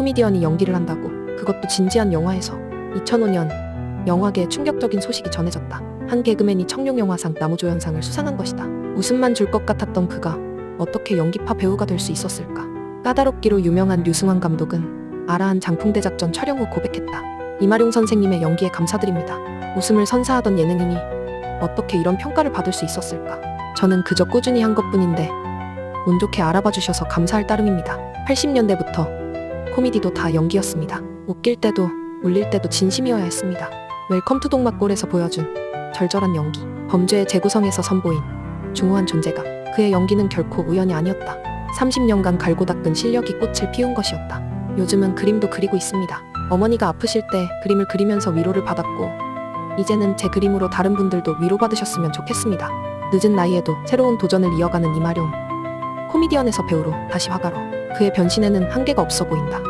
코미디언이 연기를 한다고 그것도 진지한 영화에서 2005년 영화계에 충격적인 소식이 전해졌다. 한 개그맨이 청룡영화상 나무조연상을 수상한 것이다. 웃음만 줄 것 같았던 그가 어떻게 연기파 배우가 될 수 있었을까? 까다롭기로 유명한 류승환 감독은 아라한 장풍대 작전 촬영 후 고백했다. 이마룡 선생님의 연기에 감사드립니다. 웃음을 선사하던 예능인이 어떻게 이런 평가를 받을 수 있었을까? 저는 그저 꾸준히 한 것뿐인데 운 좋게 알아봐 주셔서 감사할 따름입니다. 80년대부터 코미디도 다 연기였습니다. 웃길 때도 울릴 때도 진심이어야 했습니다. 웰컴 투 동막골에서 보여준 절절한 연기, 범죄의 재구성에서 선보인 중후한 존재감. 그의 연기는 결코 우연이 아니었다. 30년간 갈고 닦은 실력이 꽃을 피운 것이었다. 요즘은 그림도 그리고 있습니다. 어머니가 아프실 때 그림을 그리면서 위로를 받았고 이제는 제 그림으로 다른 분들도 위로받으셨으면 좋겠습니다. 늦은 나이에도 새로운 도전을 이어가는 이마룡. 코미디언에서 배우로 다시 화가로 그의 변신에는 한계가 없어 보인다.